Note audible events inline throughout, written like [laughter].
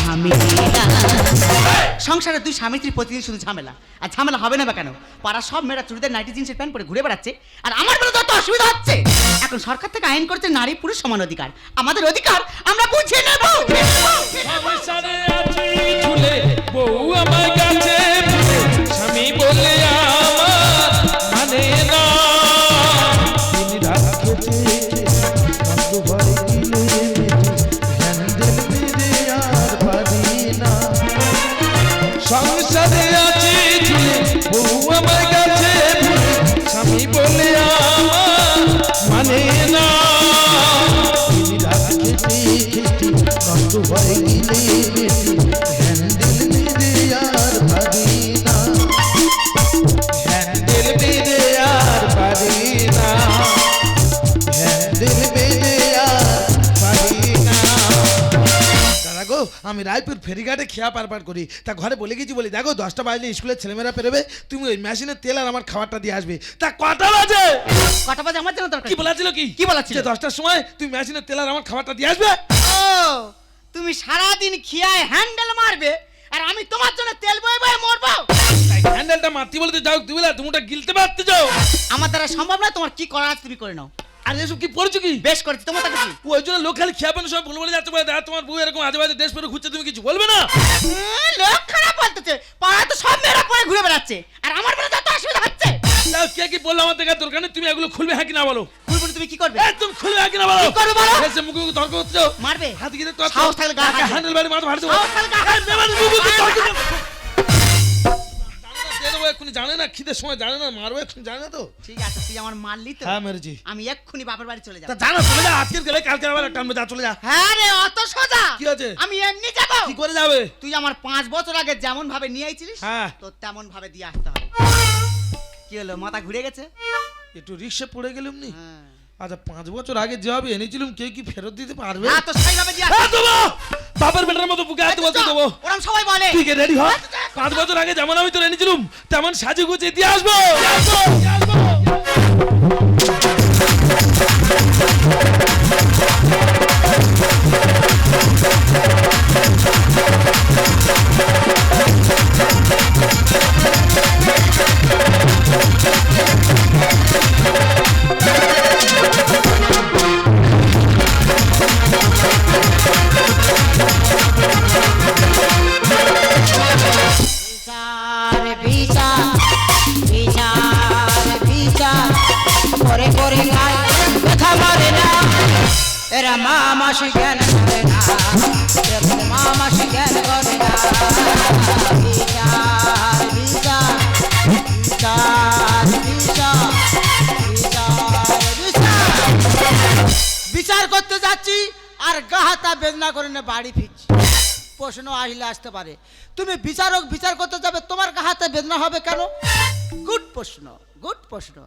ঝামেলা। সংসারে তুই স্বামী স্ত্রী প্রতিদিন শুধু ঝামেলা। আর ঝামেলা হবে না বা কেন? পাড়া সব মেয়েরা চুড়িদার নাইটি জিন্সের প্যান্ট পরে ঘুরে বেড়াচ্ছে, আর আমার বলে যত অসুবিধা হচ্ছে। এখন সরকার থেকে আইন করছে নারী পুরুষ সমান অধিকার। আমাদের অধিকার আমরা বুঝে নেব। বউ আমার কাছে। আমি রায়পুর ফেরিঘাটে খেয়া পার পার করি। তা ঘরে বলে গেছি বলি দেখো দশটা বাজলে স্কুলের ছেলেমেয়েরা পেরোবে তুমি ওই মেশিনের তেল আর আমার খাবারটা দিয়ে আসবে। তা কটা বাজে? কটা বাজে? আমার জন্য দরকার। কি বলাছিল কি? কি বলাছিল? যে দশটার সময় তুমি মেশিনে তেল আর আমার খাবারটা দিয়ে আসবে? ও তুমি সারাদিন খিয়ায় হ্যান্ডেল মারবে আর আমি তোমার জন্য তেল বয়ে বয়ে মরবো। তাই হ্যান্ডেলটা মারতে বলতে যাও তুমি না তুমিটা গিলতে পারতে যাও। আমার দ্বারা সম্ভব না তোমার কি করার আছে তুমি করে নাও। আর এসব কি পড়ছো কি? বেশ করেছি তোমার তাতে কি ওই জন্য লোক খালি খেয়া সব বলে বলে যাচ্ছে বলে তোমার বউ এরকম আজে বাজে ড্রেস পরে ঘুরছে তুমি কিছু বলবে না? লোক খারাপ বলতেছে। পাড়ায় তো সব মেয়েরা পরে ঘুরে বেড়াচ্ছে। আর আমার বেলা যত অসুবিধা হচ্ছে। তাও কে কি বলল আমার দেখার দরকার নেই তুমি এগুলো খুলবে হ্যাঁ কি না বলো? তুমি কি করবে? তুমি খুলবে হ্যাঁ না বলো। কি করবে বলো? এসে মুখে মুখে তর্ক হচ্ছে মারবে। হাত গিয়ে তো সাহস থাকলে গা হ্যান্ডেল বাড়ি মাথা সাহস থাকলে গা হাত মুখে মুখে তর্ক। এক্ষুনি জানে না খিদের সময় জানে না মারবো এক্ষুনি জানে না তো? ঠিক আছে তুই আমার মারলি তো। হ্যাঁ মেরেছি। আমি এক্ষুনি বাপের বাড়ি চলে যাব। জানো চলে যা আজকের গেলে কালকে আবার যা চলে যা। হ্যাঁ রে অত সোজা। কি আছে? আমি এমনি যাব। কি করে যাবে? তুই আমার পাঁচ বছর আগে যেমন ভাবে নিয়ে আইছিলিস হ্যাঁ। তো তেমন ভাবে দিয়ে আসতে হবে। কি হলো মাথা ঘুরে গেছে? একটু রিক্সে পড়ে গেলাম নি? হ্যাঁ। আচ্ছা পাঁচ বছর আগে যেভাবে এনেছিলাম কে কি ফেরত দিতে পারবে? হ্যাঁ তো সেইভাবে দিয়ে হ্যাঁ দেবো! বাপের বেটার মতো বুকে হাতে বলতে দেবো। ওরম সবাই বলে। তুই রেডি হ। পাঁচ বছর আগে যেমন আমি তোর এনেছিলাম তেমন সাজে গুছিয়ে দিয়ে আসব। আসব, আসব। আসতে পারে। তুমি বিচারক বিচার করতে যাবে তোমার হাতে বেদনা হবে কেন? গুড প্রশ্ন গুড প্রশ্ন।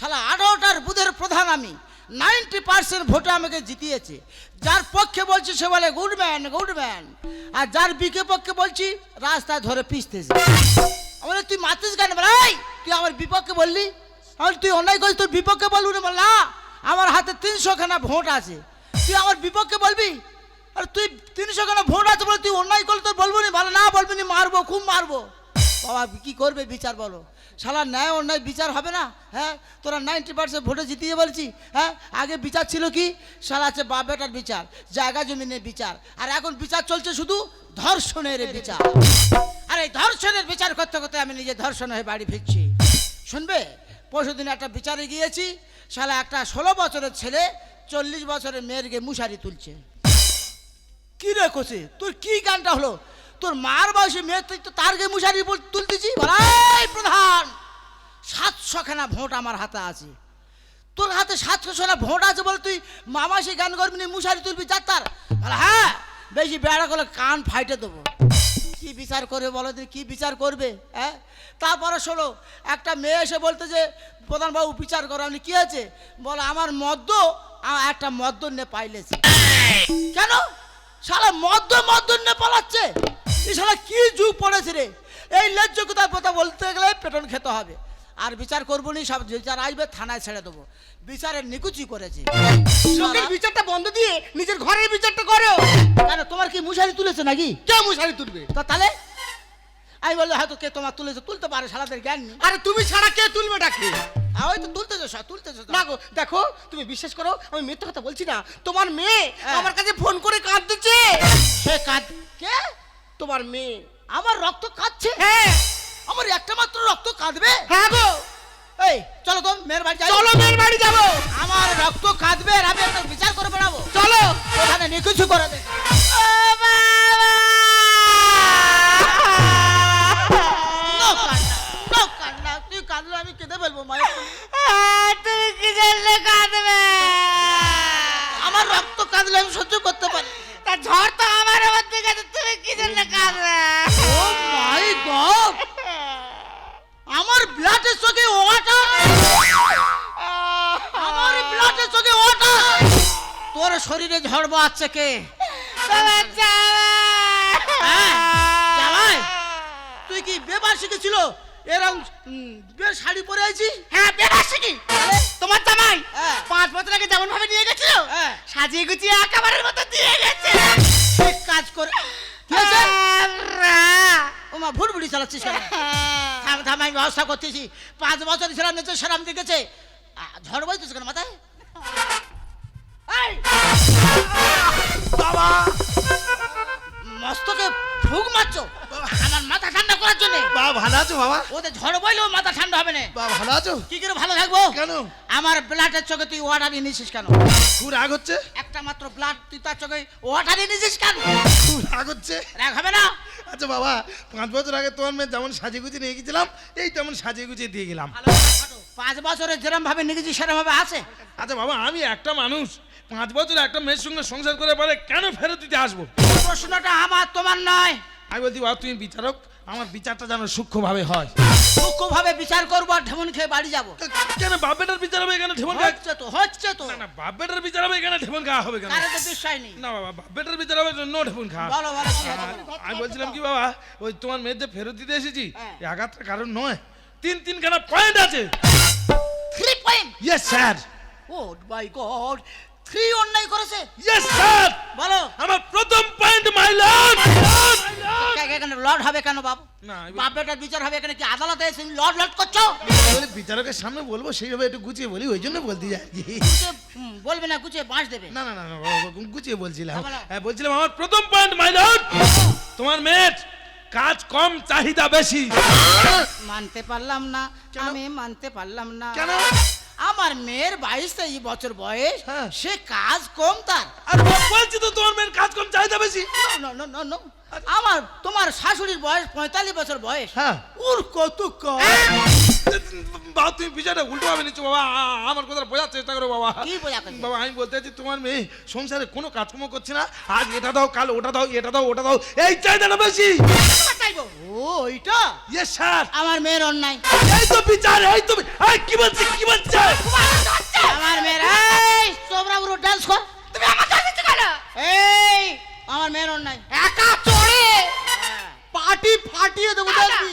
শালা আঠারোটার বুধের প্রধান আমি। নাইনটি পার্সেন্ট ভোটে আমাকে জিতিয়েছে। যার পক্ষে বলছি সে বলে গুড ম্যান গুড ম্যান। আর যার বিকে পক্ষে বলছি রাস্তায় ধরে পিসতেছে। আমার তুই মাতিস কেন? "এই, তুই আমার বিপক্ষে বললি? আমি তুই অন্যায় করিস তোর বিপক্ষে বলবি না। বল না আমার হাতে তিনশো খানা ভোট আছে। তুই আমার বিপক্ষে বলবি? আর তুই তিনশো কেন ভোট আছে বলে তুই অন্যায় করলে তোর বলব নি? ভালো না বলবি নি, মারবো, খুব মারবো। বাবা, কি করবে বিচার বলো? শালা ন্যায় অন্যায় বিচার হবে না? হ্যাঁ? তোরা নাইনটি পার্সেন্ট ভোটে জিতিয়ে বলছি হ্যাঁ? আগে বিচার ছিল কি? শালা আছে বাপ বেটার বিচার, জায়গা জমিনের বিচার, আর এখন বিচার চলছে শুধু ধর্ষণের বিচার। আর এই ধর্ষণের বিচার করতে করতে আমি নিজে ধর্ষণ হয়ে বাড়ি ফিরছি। শুনবে? পরশু দিন একটা বিচারে গিয়েছি, শালা একটা ষোলো বছরের ছেলে, চল্লিশ বছরের মেয়ের গিয়ে মুশারি তুলছে। কি রে কোসে? তোর কি গানটা হলো? তোর মার বয়সে মেয়ে তুই তো তার গিয়ে মুশারি বল- তুলতেছি? বলাই প্রধান! সাতশো খানা ভোট আমার হাতে আছে। তোর হাতে সাতশো খানা ভোট আছে বলে তুই মামাসি গান করবি নি মুশারি তুলবি যার তার। বলে হ্যাঁ বেশি বেড়া করলে কান ফাইটে দেবো। কি বিচার করবে বলো দিন কি বিচার করবে হ্যাঁ? তারপরে শোনো একটা মেয়ে এসে বলতে যে প্রধানবাবু বিচার করো আপনি কি আছে বলো আমার মদ্য একটা মদ্য নে পাইলেছে। কেন? শালা মদ্য মদ্য নে পালাচ্ছে। এই শালা কি যুগ পড়েছে রে? এই ন্যায্যতার কথা বলতে গেলে পেটন খেতে হবে। আর বিচার করব নি সব বিচার আসবে থানায় ছেড়ে দেবো। বিচারের নিকুচি করেছে। লোকের বিচারটা বন্ধ দিয়ে নিজের ঘরের বিচারটা করো। কেন তোমার কি মুশারি তুলেছে নাকি? কে মুশারি তুলবে? তা তাহলে? আমি বললে হয়তো কে তোমার তুলেছে তুলতে পারে সারাদের জ্ঞান নেই। আরে তুমি ছাড়া কে তুলবে ডাকে? ওই তো তুলতেছো সব তুলতেছো তো। না গো দেখো তুমি বিশ্বাস করো আমি মিথ্যে কথা বলছি না। তোমার মেয়ে হ্যাঁ। আমার কাছে ফোন করে কাঁদতেছে সে কাঁদ কে? তোমার মেয়ে। আমার রক্ত কাঁদছে। হ্যাঁ। আমার একটা মাত্র রক্ত কাঁদবে। হ্যাঁ গো। এই চলো তো মেয়ের বাড়ি চলো মেয়ের বাড়ি যাব। আমার রক্ত কাঁদবে আর আমি একটা বিচার করে বেড়াবো। চলো। ওখানে নিকুচু করে দে। ফেলব মায়ের তুমি কি জানলে কাঁদবে? আমার রক্ত কাঁদলে আমি সহ্য করতে পারি তা ঝড় তো আমার আমার দিকে তুমি কি জানলে কাঁদবে? Oh my god! আমার ব্লাডের চোখে ওয়াটা আমার ব্লাডের চোখে ওয়াটা তোর শরীরে ঝড় আছে কে? হ্যাঁ, তুই কি বেবার শিখেছিল এরকম বের শাড়ি পরে আছিস হ্যাঁ বেরাসিনি তোমার জামাই? হ্যাঁ। পাঁচ বছর আগে যেমন ভাবে নিয়ে গেছিল হ্যাঁ। সাজিয়ে গুছিয়ে একেবারের মতো দিয়ে গেছে। ঠিক কাজ করে কি হয়েছে? ও মা ভুট বুড়ি চালাচ্ছিস থাম থাম আমি ব্যবস্থা করতেছি। পাঁচ বছর ছিলাম নেচে সেরাম দেখেছে ঝড় বইতেছে কেন মাথায়! বাবা! মস্তকে ফুক মারছো। আমার মাথা ঠান্ডা ভালো আছো বাবা? ওদের ঝড় বইলেও মাথা ঠান্ডা হবে না। ভালো আছো? কি করে ভালো থাকব? কেন? আমার ব্লাডের চোখে তুই ওয়াটারি নিছিস কেন? খুব রাগ হচ্ছে? একটা মাত্র ব্লাড তুই তার চোখে ওয়াটারি নিছিস কেন? খুব রাগ হচ্ছে? রাগ হবে না? আচ্ছা বাবা পাঁচ বছর আগে তোমার মেয়ে যেমন সাজিয়ে গুছিয়ে নিয়ে গেছিলাম এই তেমন সাজিয়ে গুছিয়ে দিয়ে গেলাম। পাঁচ বছরে যেরম ভাবে নিয়েছি সেরম ভাবে আছে। আচ্ছা বাবা আমি একটা মানুষ পাঁচ বছর একটা মেয়ের সঙ্গে সংসার করে পরে কেন ফেরত দিতে আসব? প্রশ্নটা আমার তোমার নয়। আমি বলছি বাবা তুমি বিচারক আমার বিচারটা যেন সূক্ষ্মভাবে হয়। সূক্ষ্ম ভাবে বিচার করব আর ঢেমন খেয়ে বাড়ি যাব। কেন বাপ বেটার বিচার হবে এখানে ঠেমন খাওয়া? হচ্ছে তো হচ্ছে তো। না না বাপ বেটার বিচার হবে এখানে ঠেমন খাওয়া হবে কেন? কারও তো বিষয় নেই। না বাবা বাপ বেটার বিচার হবে নো ঠেমন খাওয়া। বলো বলো বলো। আমি বলছিলাম কি বাবা ওই তোমার মেয়ের যে ফেরত দিতে এসেছি। হ্যাঁ। এই আঘাতটা কারণ নয়। তিন তিনখানা পয়েন্ট আছে। Three point yes sir oh by god three অন্যায় করেছে? ইয়েস স্যার বলো। আমার প্রথম পয়েন্ট মাই লর্ড এখানে লর্ড হবে কেন বাবু? বাপ বেটার বিচার হবে এখানে কি আদালতে এসে লর্ড লর্ড করছ? বিচারকের সামনে বলব সেইভাবে একটু গুছিয়ে বলি ওই জন্য বলতে যাই বলবে না গুছিয়ে বাঁশ দেবে। না না না না বাবা, বাবা, গুছিয়ে বলছিলাম হ্যাঁ বলছিলাম আমার প্রথম পয়েন্ট মাই লর্ড তোমার মেয়ের কাজ কম চাহিদা বেশি। মানতে পারলাম না আমি মানতে পারলাম না। কেন? আমার মেয়ের বাইশ তেইশ বছর বয়স হ্যাঁ। সে কাজ কম তার। আর বলছি তো তোমার মেয়ের কাজ কম চাহিদা বেশি। No, no, no, no. আমার তোমার শাশুড়ির বয়স পঁয়তাল্লিশ বছর বয়স। হ্যাঁ। ওর কত বাবা তুমি বিষয়টা উল্টো ভাবে নিচ্ছ বাবা আমার কথা বোঝার চেষ্টা করো বাবা। কি বাবা আমি বলতে চাইছি তোমার মেয়ে সংসারে কোনো কাজকর্ম করছে না। আজ এটা দাও কাল ওটা দাও এটা দাও ওটা দাও এই চাহিদাটা বেশি। ও ওইটা ইয়েস স্যার আমার মেয়ের অন্যায়। এই তো বিচার এই তো এই কি বলছি কি বলছে আমার মেয়ের এই তোমরা পুরো ডান্স কর। তুমি আমার কাছে কেন? এই আমার মেয়ের অন্যায়। একা চড়ে পার্টি ফাটিয়ে দেবো দেখবি।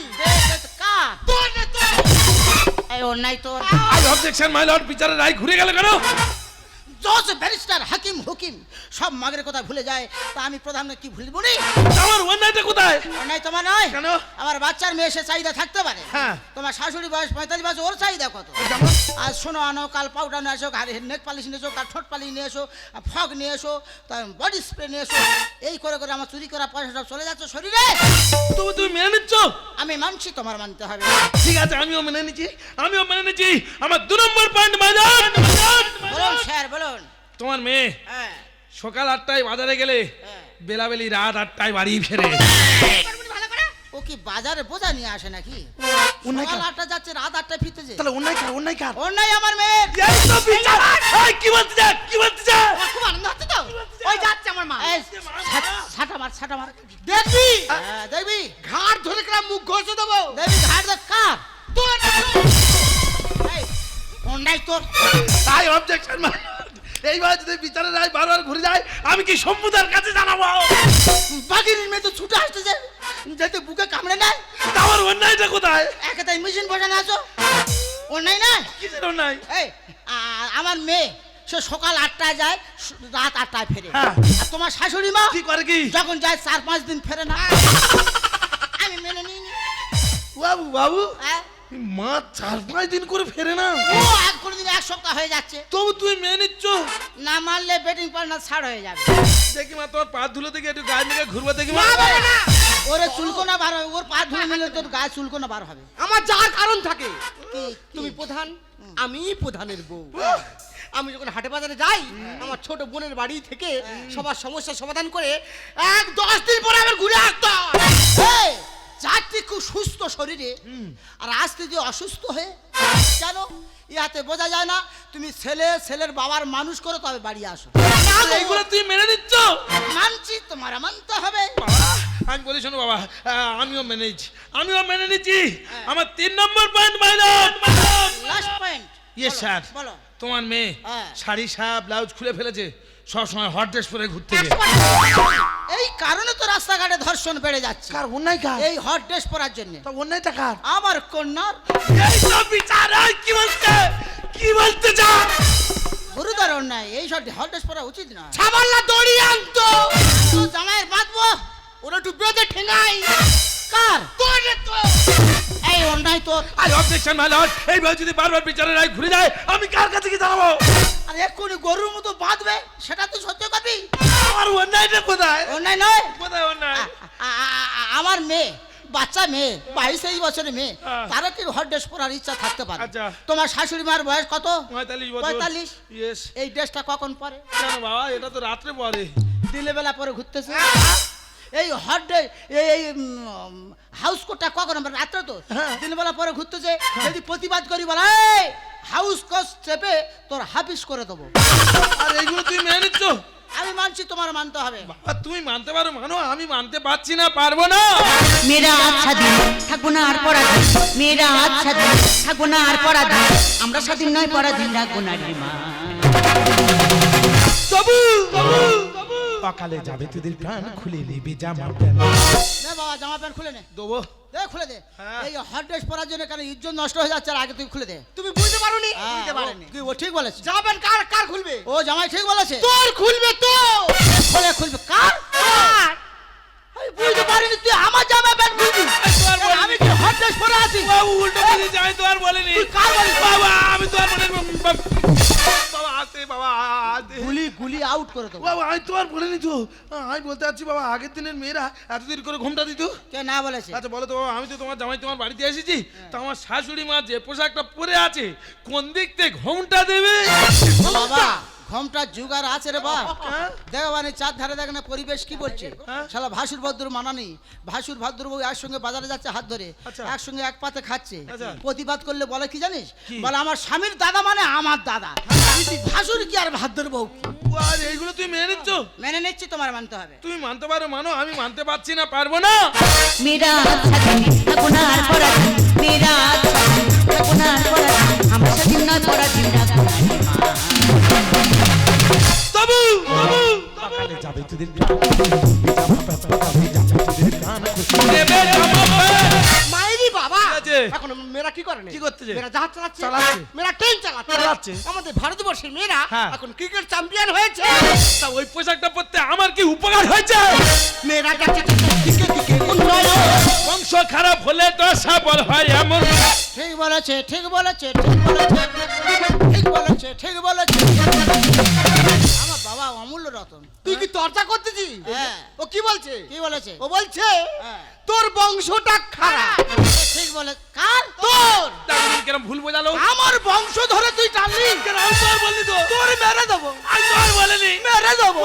এই অন্যায় তোর। আই অবজেকশন মাই লর্ড বিচারের রায় ঘুরে গেল কেন? জজ ব্যারিস্টার হাকিম হুকিম। সব মাগের কথা ভুলে যায় তা আমি প্রধান কি ভুলব নি আমার অন্যায়টা কোথায়? অন্যায় তোমার নয়। কেন? আমার বাচ্চার মেয়ে সে চাহিদা থাকতে পারে। হ্যাঁ। তোমার শাশুড়ি বয়স পঁয়তাল্লিশ বছর ওর চাহিদা কত? আজ শোনো আনো কাল পাউডার নিয়ে এসো নেক পালিশ নিয়ে এসো কাল ঠোঁট পালিশ নিয়ে এসো ফগ নিয়ে এসো তার বডি স্প্রে নিয়ে এসো। এই করে করে আমার চুরি করা পয়সা সব চলে যাচ্ছে শরীরে। তুমি তুমি মেনে নিচ্ছ? আমি মানছি তোমার মানতে হবে। ঠিক আছে আমিও মেনে নিচ্ছি আমিও মেনে নিচ্ছি। আমার দু নম্বর পয়েন্ট লর্ড বলুন স্যার বলুন। তোমার মেয়ে হ্যাঁ। সকাল আটটায় বাজারে গেলে হ্যাঁ। বেলাবেলি রাত আটটায় বাড়ি ফেরে। ও কি বাজারে বোঝা নিয়ে আসে নাকি? সকাল আটটা যাচ্ছে রাত আটটায় ফিরতেছে। তাহলে অন্যায় কার অন্যায় কার? অন্যায় আমার মেয়ের এই তো বিচার! এই কি বলতে যা কি বলতে যা খুব আনন্দ হচ্ছে তো। ওই যাচ্ছে আমার মা। ছাটা মার ছাটা মার। দেখবি? হ্যাঁ, দেখবি? ঘাট ধরে মুখ ঘষে দেবো। দেখবি ঘাট দেখ কার? তোর অন্যায় তোর। তাই অবজেকশন এইবার যদি বিচারের রায় বারবার ঘুরে যায় আমি কি সম্মুদার কাছে জানাব? বাগির মেয়ে তো ছুটে আসতেছে যাতে বুকে কামড়ে নেয়। তা আমার অন্যায়টা কোথায়? একে তাই মেশিন বসানো আছো। অন্যায় না কিসের অন্যায়? এই আমার মেয়ে সে সকাল আটটায় যায় রাত আটটায় ফেরে। হ্যাঁ। আর তোমার শাশুড়ি মা কি করে কি? যখন যায় চার পাঁচ দিন ফেরে না। আমি মেনে নিই বাবু বাবু। হ্যাঁ? মা চার পাঁচ দিন করে ফেরে না। ও এক কোনো দিন এক সপ্তাহ হয়ে যাচ্ছে। তবু তুই মেনে নিচ্ছ। না মানলে বেটিং পার্টনার ছাড় হয়ে যাবে। দেখি মা তোর পা ধুলো থেকে একটু গায়ে মেঘে ঘুরবো দেখি মা। ওরে চুলকোনা বার হবে ওর পা ধুয়ে নিলে তোর গায়ে চুলকোনা বার হবে। আমার যার কারণ থাকে। তুমি প্রধান আমি প্রধানের বউ। আমি যখন হাটে বাজারে যাই আমার ছোট বোনের বাড়ি থেকে সবার সমস্যার সমাধান করে এক দশ দিন পরে আবার ঘুরে আসতাম যাত্রী খুব সুস্থ শরীরে আর আসতে যে অসুস্থ হয়ে কেন? ইহাতে বোঝা যায় না তুমি ছেলে ছেলের বাবার মানুষ করো তবে বাড়ি আসো। এইগুলো তুই মেনে নিচ্ছ? মানছি তোমার মানতে হবে। আমি বলি শোনো বাবা আমিও মেনে নিচ্ছি। আমিও মেনে নিচ্ছি। আমার তিন নম্বর point my lord last point yes sir বলো। তোমার মেয়ে হ্যাঁ। শাড়ি সাপ ব্লাউজ খুলে ফেলেছে। সবসময় হট ড্রেস পরে ঘুরতে এই কারণে তো রাস্তাঘাটে ধর্ষণ বেড়ে যাচ্ছে। কার অন্যায় কার? এই হট ড্রেস পরার জন্য। তা অন্যায়টা কার? আমার কন্যার এই সব বিচার কি বলতে? কি বলতে যা গুরুতর অন্যায়। এই সব হট ড্রেস পরা উচিত না ছাবাল্লা দড়ি আনতো। তো জামাইয়ের বাঁধবো। ওরা একটু বেঁধে ঠেঙাই। কার তোরে তো এই অন্যায় তোর। আই অবজেকশন মাই লর্ড এইভাবে যদি বারবার বিচারের রায় ঘুরে যায় আমি কার কাছে কি জানাব আর এক্ষুনি গরুর মতো বাঁধবে সেটা তুই সহ্য করবি আমার অন্যায়টা কোথায়? অন্যায় নয়। কোথায় অন্যায়? আমার মেয়ে বাচ্চা মেয়ে বাইশ তেইশ বছরের মেয়ে। তারও কি হট ড্রেস পরার ইচ্ছা থাকতে পারে। আচ্ছা। তোমার শাশুড়ি মার বয়স কত? পঁয়তাল্লিশ এই ড্রেসটা কখন পরে? বাবা এটা তো রাত্রে পরে। দিলে বেলা পরে ঘুরতেছে। এই হট ডে এই এই হাউস কোটটা কখন আমরা? রাত্রে তো। দিনের বেলা পরে ঘুরতেছে যদি প্রতিবাদ করি বলা হাউস কোচ চেপে তোর হাফিস করে দেবো। আর এইগুলো তুই মেনে নিচ্ছ? আমি মানছি তোমার মানতে হবে। বাবা তুমি মানতে পারো মানো আমি মানতে পারছি না পারব না। মেয়েরা আচ্ছা দিন থাকব না আর পরাধীন। মেয়েরা আচ্ছা দিন থাকব না আর পরাধীন। আমরা স্বাধীন নয় পরাধীন রাখব না রে মা। তবু তবু। সকালে যাবে তোদের প্রাণ খুলে নিবি জামা প্যান্ট। নে বাবা জামা প্যান্ট খুলে নে। দেবো। দে খুলে দে। হ্যাঁ। এই হট ড্রেস পরার জন্য কেন ইজ্জত নষ্ট হয়ে যাচ্ছে আর আগে তুই খুলে দে। তুমি বুঝতে পারোনি? হ্যাঁ, বুঝতে ও- পারেনি। কি ও ঠিক বলেছে। জামা প্যান্ট কার কার খুলবে? ও জামাই ঠিক বলেছে। তোর খুলবে তো! খুলে খুলবে। কার? কার? আমি বুঝতে পারিনি তুই আমার জামা প্যান্ট খুলবি। আমি কি হট ড্রেস পরে আছি? বাবু উল্টো বলেছি আমি তো আর বলিনি। তুই কার বলিস? বাবা আমি তো আর বলিনি। বাবা বাবা গুলি গুলি আউট করে দেবো। বাবা আমি তো আর বলিনি তো। আমি বলতে বাবা আগের দিনের মেয়েরা এতদিন করে ঘুমটা দিত? কে না বলেছে? আচ্ছা বলো তো বাবা আমি তো তোমার জামাই তোমার বাড়িতে এসেছি। তো আমার শাশুড়ি মা যে পোশাকটা পরে আছে কোন দিক থেকে ঘুমটা দেবে? বাবা ঘমটা যুগার আছে রে বাপ। হ্যাঁ? দেখো মানে চার ধারে দেখ না পরিবেশ কি বলছে? হ্যাঁ? শালা ভাসুর ভদ্র মানা নেই ভাসুর ভদ্র বউ একসঙ্গে বাজারে যাচ্ছে হাত ধরে আচ্ছা। একসঙ্গে এক পাতে খাচ্ছে। আচ্ছা। প্রতিবাদ করলে বলে কি জানিস? বলে আমার স্বামীর দাদা মানে আমার দাদা। তুই ভাসুর কি আর ভাদ্র বউ কি? আর এইগুলো তুই মেনে নিচ্ছ? মেনে নিচ্ছি তোমার মানতে হবে। তুমি মানতে পারো মানো আমি মানতে পারছি না পারব না। মেয়েরা আচ্ছা দিন আচ্ছা দিন না আর পরাধীন। আমরা রাখব না রে মা তবু সকালে যাবে তোদের বাবা এখন মেয়েরা কি করে কি করতেছে? মেয়েরা জাহাজ চালাচ্ছে। চালাচ্ছে। মেয়েরা ট্রেন চালাচ্ছে। চালাচ্ছে। আমাদের ভারতবর্ষের মেয়েরা হ্যাঁ। এখন ক্রিকেট চ্যাম্পিয়ন হয়েছে। তা ওই পোশাকটা পরতে আমার কি উপকার হয়েছে? মেয়েরা যাচ্ছে বংশ খারাপ হলে তো সফল হয় এমন। ঠিক বলেছে ঠিক বলেছে ঠিক বলেছে। ঠিক বলেছে ঠিক বলেছে। অমূল্য তুই কি চর্চা করতেছিস হ্যাঁ। ও কি বলছে? কি বলেছে? ও বলছে হ্যাঁ। তোর বংশটা খারাপ। ঠিক বলে কার? তোর! কেন ভুল বোঝালো? আমার বংশ ধরে তুই টানলি? কেন আমি তো বললি তো? তোর মেরে দেবো। আমি তোর বলিনি। মেরে দেবো।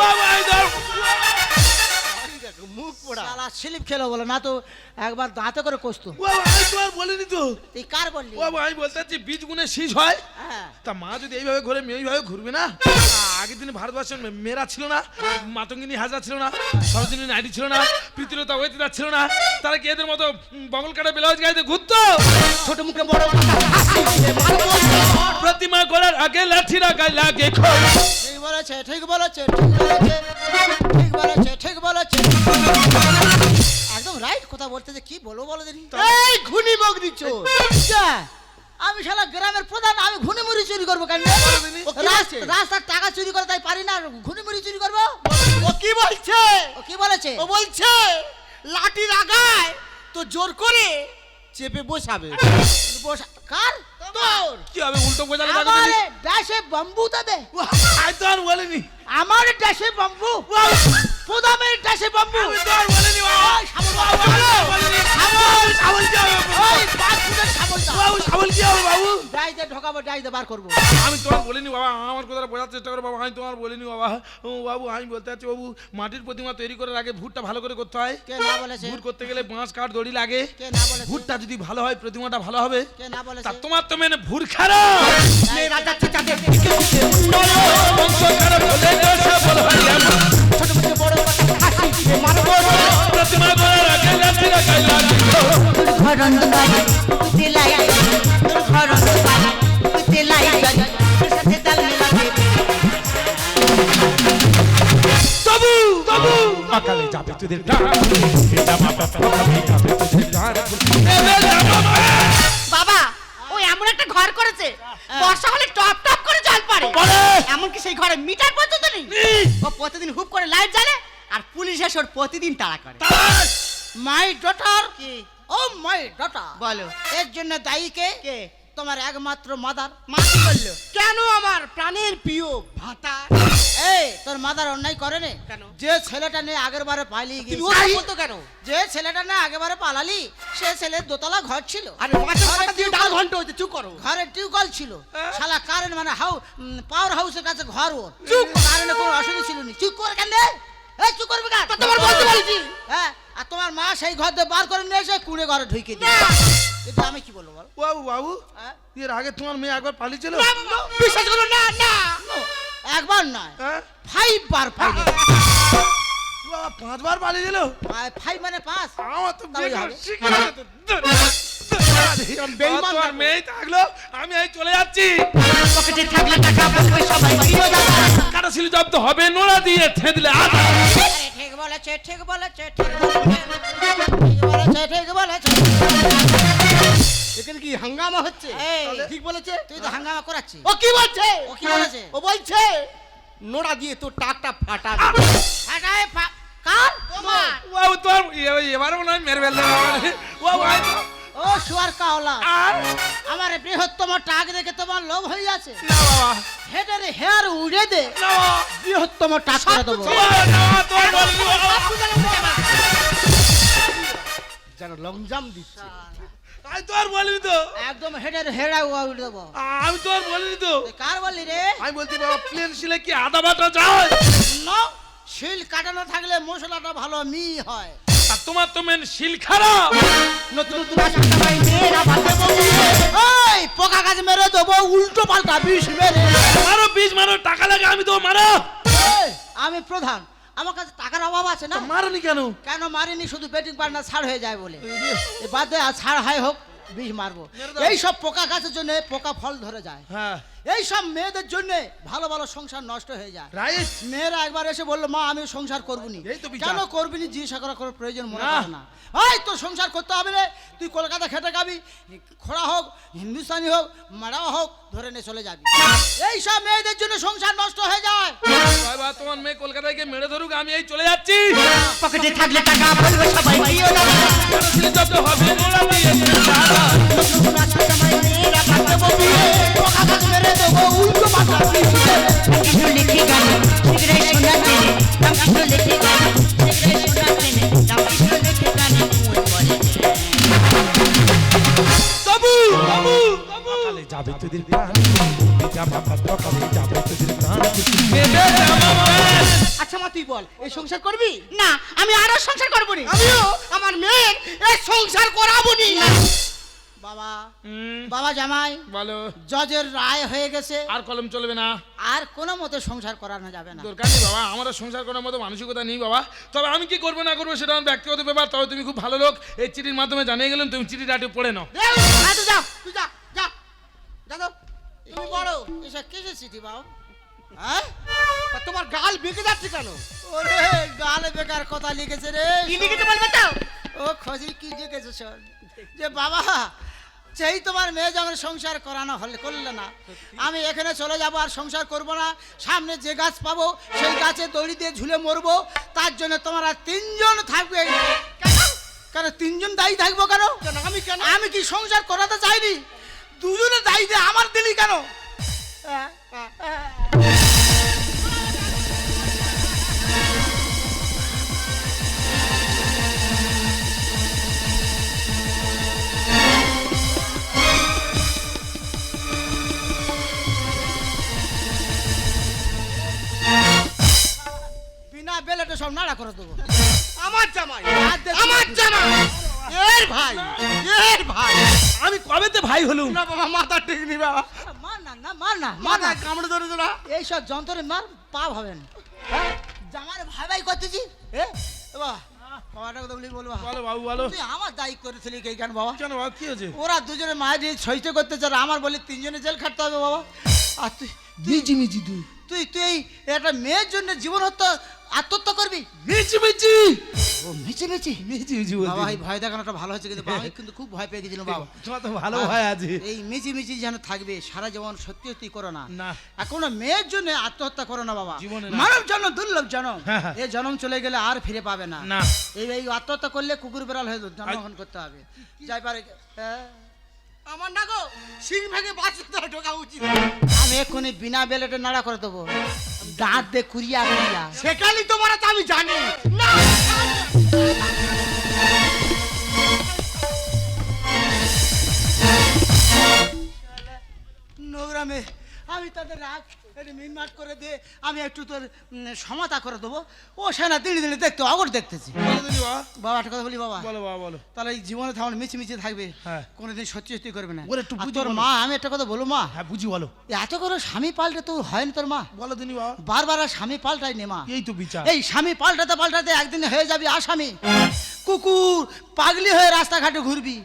মুখ পোড়া। শালা স্লিপ খেলো বলে না তো একবার দাঁতে করে কষতো। বাবা, আমি তো আর বলিনি তো। তুই কার বললি? বাবা আমি বলতে চাচ্ছি বীজ গুণে শীষ হয়। হ্যাঁ। তা মা যদি এইভাবে ঘুরে এইভাবে ঘুরবে না? আগের দিনে ভারতবর্ষের মেয়েরা ছিল না মাতঙ্গিনী হাজরা ছিল না সরোজিনী নাইডি ছিল না প্রীতিলতা ওয়েতিদা ছিল না তারা কি এদের মতো উম, কাটা ব্লাউজ গাইতে ঘুরতো? ছোট মুখে বড় প্রতিমা করার আগে লাঠিরা গায়ে লাগে খোল। ঠিক বলেছে ঠিক বলেছে ঠিক বলেছে ঠিক বলেছে ঠিক কথা বলতে যে কি বলব বলো দিনি এই খুনি মগ দিচ্ছ আমি শালা গ্রামের প্রধান আমি ঘুনি মুড়ি চুরি করব কেন? রাস্তার টাকা চুরি করে তাই পারি না ঘুনি মুড়ি চুরি করব? ও কি বলছে? ও কি বলেছে? ও বলছে লাঠি লাগায় তো জোর করে চেপে বসাবে। বসা- কার? তোর। কি হবে উল্টো বোঝালে আমার ড্যাশে বাম্বু দেবে। আমি তো আর বলিনি। আমার ড্যাশে বাম্বু। প্রধানের ড্যাশে বাম্বু। আমি তোমার বলিনি বাবা। আমার কথাটা বোঝার চেষ্টা করো বাবা। আমি তোমার বলিনি বাবা। ও বাবু আমি বলতে চাচ্ছি বাবু মাটির প্রতিমা তৈরি করার আগে ভুটটা ভালো করে করতে হয়। কে না বলেছে? ভুট করতে গেলে বাঁশ কাঠ দড়ি লাগে। কে না বলেছে? ভুটটা যদি ভালো হয় প্রতিমাটা ভালো হবে। কে না বলেছে? তা তোমার তো মেনে ভুর খারাপ। সকালে যাবে তোদের বাবা ও এমন একটা ঘর করেছে। বর্ষা হলে টপ টপ করে জল পড়ে। এমনকি সেই ঘরে মিটার পর্যন্ত নেই। ও প্রতিদিন হুপ করে লাইট জ্বালে। আর পুলিশ এসে ওর প্রতিদিন তাড়া করে। মাই ডটার কি? ও মাই ডটার বলো। এর জন্য দায়ী কে? কে? তোমার একমাত্র মাদার মা কি করল কেন আমার প্রাণের প্রিয় ভাতা? এই তোর মাদার অন্যায় করে নে। কেন? যে ছেলেটা নিয়ে আগের বারে পালিয়ে গিয়েছিস বলতো কেন? যে ছেলেটা না আগের বারে পালালি সে ছেলের দোতলা ঘর ছিল। আর ঘন্ট হয়েছে চুপ করো। ঘরে টিউবওয়েল ছিল। হ্যাঁ? শালা কারেন্ট মানে হাউ পাওয়ার হাউসের কাছে ঘর ওর। চুপ! কারেন্টে কোনো অসুবিধা ছিল না। চুপ করে কেন? এই চুপ করবি কেন? তোমার বলতে বলেছি। হ্যাঁ আর তোমার মা সেই ঘর দিয়ে বার করে নিয়ে এসে কুড়ে ঘরে ঢুকে দিল। কিন্তু আমি কি বলব বল? বাবু বাবু হ্যাঁ? এর আগে তোমার মেয়ে একবার পালিয়েছিল? বিশ্বাস করো না না। একবার নয় হ্যাঁ? ফাইভ বার বাবা পাঁচবার পালিয়েছিল ফাইভ মানে পাঁচ। আমার তো তাহলে বিয়ে হবে। শিখে গেছে তো। বেইমান তোমার মেয়ে থাকল আমি এই চলে যাচ্ছি। পকেটে থাকলে টাকা বলবে সবাই প্রিয় দাদা কাটা ছিল জব্দ হবে নোড়া দিয়ে থেদলে আদা। ঠিক বলেছে ঠিক বলেছে ঠিক বলেছে ঠিক বলেছে এখানে কি হাঙ্গামা হচ্ছে? ঠিক বলেছে? তুই তো হাঙ্গামা করাচ্ছিস। ও কি বলছে? ও কি বলেছে? ও বলছে নোড়া দিয়ে তোর টাকটা ফাটাবে ফাটায় কার? তোমার। বাবু তোর এবারে মনে হয় মেরে ফেললে ও ভাই ও শুয়ার কাওলা আর? আমার বৃহত্তম টাক দেখে তোমার লোভ হয়ে আছে না বাবা। হেডের হেয়ার উড়ে দে। না বৃহত্তম টাক করে দেবো। যেন লংজাম দিচ্ছে। আমি তো আর বলিনি তো। একদম হেডের হেড়া উড়ে দেবো। আমি তো আর বলিনি তো। কার বললি রে? আমি বলছি বাবা প্লেন শিলে কি আদা বাটা যায়? নো শিল কাটানো থাকলে মশলাটা ভালো মি হয়। তোমার তো মেন শিল খারাপ। নতুন নতুন ওই পোকা গাছ মেরে দেবো উল্টো পাল্টা বিষ মেরে। মারো বিষ মারো টাকা লাগে আমি তো মারো। আমি প্রধান। আমার কাছে টাকার অভাব আছে না? মারনি কেন? কেন মারিনি? শুধু বেটিং পার্টনার ছাড় হয়ে যায় বলে। বাদে আর ছাড় হয় হোক বিষ মারবো। এই সব পোকা গাছের জন্য পোকা ফল ধরে যায়। হ্যাঁ। এই সব মেয়েদের জন্য ভালো ভালো সংসার নষ্ট হয়ে যায়। রাইট। মেয়েরা একবার এসে বলল মা আমি সংসার করবনি। এই তো বিচার। কেন করবিনি? জিজ্ঞাসা করার কোনো প্রয়োজন মনে হয় না। এই তো সংসার করতে হবে রে। তুই কলকাতা খেটে খাবি খোড়া হোক হিন্দুস্তানি হোক মারাও হোক ধরে নিয়ে চলে যাবি। এই সব মেয়েদের জন্য সংসার নষ্ট হয়ে যায়। বাবা তোমার মেয়ে কলকাতায় গিয়ে মেরে ধরুক আমি এই চলে যাচ্ছি। পকেটে থাকলে টাকা বলবে সবাই। ছিল জব্দ হবে? দিয়ে জজের রায় হয়ে গেছে। আর কলম চলবে না। আর কোনো মতে সংসার করানো যাবে না। দরকার নেই বাবা আমারও সংসার করার মতো মানসিকতা নেই বাবা। তবে আমি কি করব না করব সেটা আমার ব্যক্তিগত ব্যাপার তবে তুমি খুব ভালো লোক। এই চিঠির মাধ্যমে জানিয়ে গেলেন তুমি চিঠিটা একটু পড়ে নাও। এই, আয় তো যা তুই যা যা। যা তুমি বড় এসব কিসের চিঠি বাবু? হ্যাঁ? তোমার গাল বেঁকে যাচ্ছে কেন? ওরে গালে বেকার কথা লিখেছে রে। কি লিখেছে বলবে তো? ও খজি কি লিখেছে শোন। যে বাবা সেই তোমার মেয়ে যখন সংসার করানো হলে করলে না আমি এখানে চলে যাব আর সংসার করব না। সামনে যে গাছ পাবো সেই গাছে দড়ি দিয়ে ঝুলে মরবো। তার জন্য তোমার আর তিনজন থাকবে। কেন? তিনজন দায়ী থাকব কেন? কেন আমি কেন? আমি কি সংসার করাতে চাইনি? দুজনে দায়ী দিয়ে আমার দিলি কেন? বিনা বেলেটে সব নাড়া করে দেবো। আমার জামাই আমার জামাই। এর ভাই এর ভাই। আমি কবেতে ভাই হলুম? না বাবা মাথা ঠিক নি বাবা। মার না না মার না মার মাথা না কামড়ে ধরে তোরা। এইসব যন্ত্রে মার পা হবে না। হ্যাঁ? জামার ভাই ভাই করতেছি? এ বাবা বলি বলবা। বলো বাবু বলো। তুই আমার দায়ী করেছিলি কেন বাবা? কেন বাবা কি হয়েছে? ওরা দুজনে মায়ের করতে চায় আমার বলে তিনজনে জেল খাটতে হবে বাবা। আর তুই মিজি মিজি তুই তুই তুই একটা মেয়ের জন্য জীবন হত্যা আত্মহত্যা করবি? মিজি মিজি ও মিচি মিচি। মিজি মিজি বাবা এই ভয় দেখানোটা ভালো হচ্ছে কিন্তু বাবা, [laughs] কিন্তু খুব ভয় পেয়ে গেছিলাম বাবা। তোমার তো ভালো ভাই আছে। এই মিচি মিচি যেন থাকবে সারা জীবন সত্যি সত্যি করো না। এখনও মেয়ের জন্য আত্মহত্যা করো না বাবা। মানব জন্ম দুর্লভ জন্ম। [laughs] হ্যাঁ, হ্যাঁ। এই জন্ম চলে গেলে আর ফিরে পাবে না। এই আত্মহত্যা করলে কুকুর বেড়াল হয়ে জন্মগ্রহণ করতে হবে। যাই পারে। হ্যাঁ। আমার না গো সিং ভেঙে বাঁচতে ঢোকা উচিত আমি এক্ষুনি বিনা বেলেটে নাড়া করে দেবো। দাঁত দে কুরিয়া কুরিয়া সেখানেই তোমার তো আমি জানি। না নোংরামে আমি তাদের রাগ একটু মিনমাট করে দে আমি একটু তোর সমাতা করে দেবো। ও সেনা দিনে দিনে দেখতে অগর দেখতেছি। বাবা। একটা কথা বলি বাবা। বলো বাবা বলো। তাহলে এই জীবনে থামন মিছি মিছি থাকবে হ্যাঁ। কোনোদিন সত্যি সত্যি করবে না। ওরে একটু তোর মা আমি একটা কথা বলো মা। হ্যাঁ বুঝি বলো। এত করে স্বামী পাল্টে তো হয় না তোর মা। বলো দিনি বাবা। বারবার আর স্বামী পাল্টাই নে মা। এই তো বিচার। এই স্বামী পাল্টাতে পাল্টাতে একদিন হয়ে যাবি আসামি। কুকুর পাগলি হয়ে রাস্তাঘাটে ঘুরবি।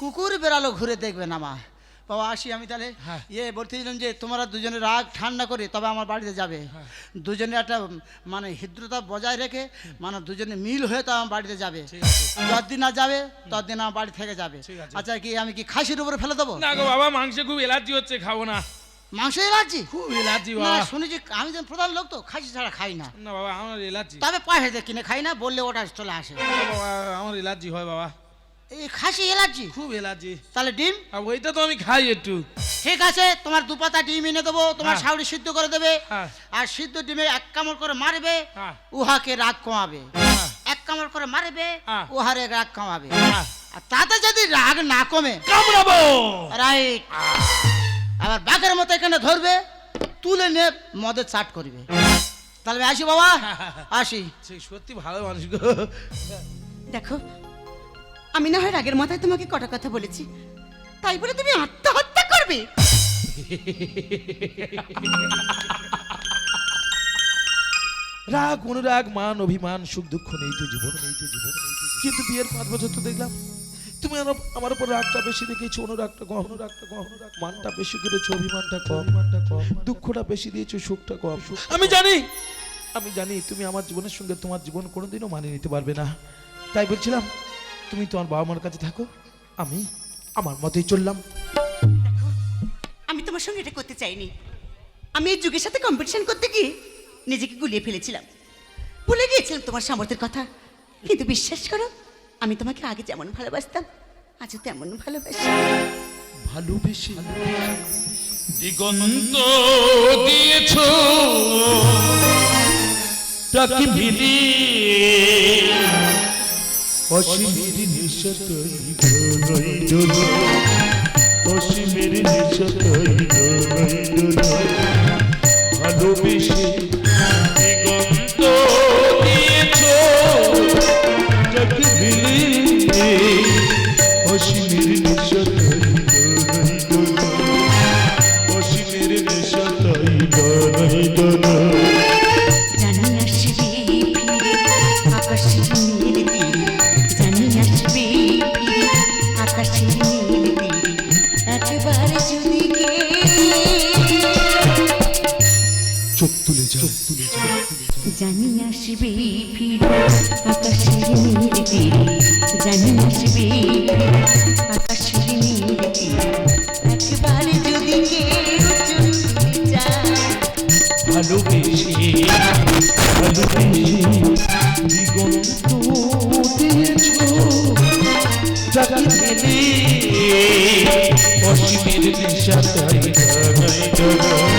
কুকুর বেড়ালো ঘুরে দেখবে না মা। বাবা আসি আমি তাহলে। হ্যাঁ। ইয়ে বলতেছিলাম যে তোমরা দুজনে রাগ ঠান্ডা করে তবে আমার বাড়িতে যাবে। হ্যাঁ। দুজনে একটা মানে হৃদ্রতা বজায় রেখে মানে দুজনে মিল হয়ে তো আমার বাড়িতে যাবে। যতদিন না যাবে ততদিন আমার বাড়ি থেকে যাবে। আচ্ছা কি আমি কি খাসির উপরে ফেলে দেবো? না গো বাবা মাংসে খুব এলার্জি হচ্ছে খাব না। মাংস এলার্জি? খুব এলার্জি বাবা। শুনেছি আমি যেন প্রধান লোক তো খাসি ছাড়া খাই না। না বাবা আমার এলার্জি। তবে দিয়ে কিনে খাই না বললে ওটা চলে আসে। আমার এলার্জি হয় বাবা। এই খাসি এলার্জি খুব এলার্জি তাহলে ডিম? আর ওইটা তো আমি খাই একটু। ঠিক আছে তোমার দু পাতা ডিম এনে দেবো তোমার হ্যাঁ। শাউরি সিদ্ধ করে দেবে। হ্যাঁ। আর সিদ্ধ ডিমে এক কামড় করে মারবে হ্যাঁ। উহাকে রাগ কমাবে। এক কামড় করে মারবে। উহারে রাগ কমাবে। আর তাতে যদি রাগ না কমে কামড়াবো। রাইট। আবার বাঘের মতো এখানে ধরবে তুলে নিয়ে মদের চাট করবে। তাহলে আসি বাবা আসি। সত্যি ভালো মানুষ গো। দেখো আমি না হয় রাগের মাথায় তোমাকে কটা কথা বলেছি। তাই বলে তুমি আত্মহত্যা করবে? রাগ অনুরাগ মান অভিমান সুখ দুঃখ নেই তো জীবন নেই তো জীবন। কিন্তু বিয়ের পাঁচ বছর তো দেখলাম তুমি আমার আমার উপর রাগটা বেশি দেখেছ অনুরাগটা কম। অনুরাগটা কম। অনুরাগ মানটা বেশি করেছ অভিমানটা কম। মানটা কম। দুঃখটা বেশি দিয়েছ সুখটা কম। সুখ আমি জানি আমি জানি তুমি আমার জীবনের সঙ্গে তোমার জীবন কোনোদিনও মানিয়ে নিতে পারবে না। তাই বলছিলাম তুমি তোমার বাবা মার কাছে থাকো। আমি আমার মতেই চললাম। আমি তোমার সঙ্গে এটা করতে চাইনি। আমি এই যুগের সাথে কম্পিটিশন করতে গিয়ে নিজেকে গুলিয়ে ফেলেছিলাম। ভুলে গিয়েছিলাম তোমার সামর্থ্যের কথা। কিন্তু বিশ্বাস করো আমি তোমাকে আগে যেমন ভালোবাসতাম আজও তেমন ভালোবাসি। ভালোবেসে দিগন্ত দিয়েছ তাকে মিলি অসীমের নিশতই দোলই দোল অসীমের নিশতই দোলই দোল ভালোবেসে চোখ তুলে যাও। তুলে জানি আসবে ফিরে আকাশের নীল তীরে। জানি আসবে ফিরে আকাশের নীল একবার যদি কেউ ভালোবেসে ভালোবেসে দিগন্ত দিয়েছ যাকে মেলে অসীমের তাই জানাই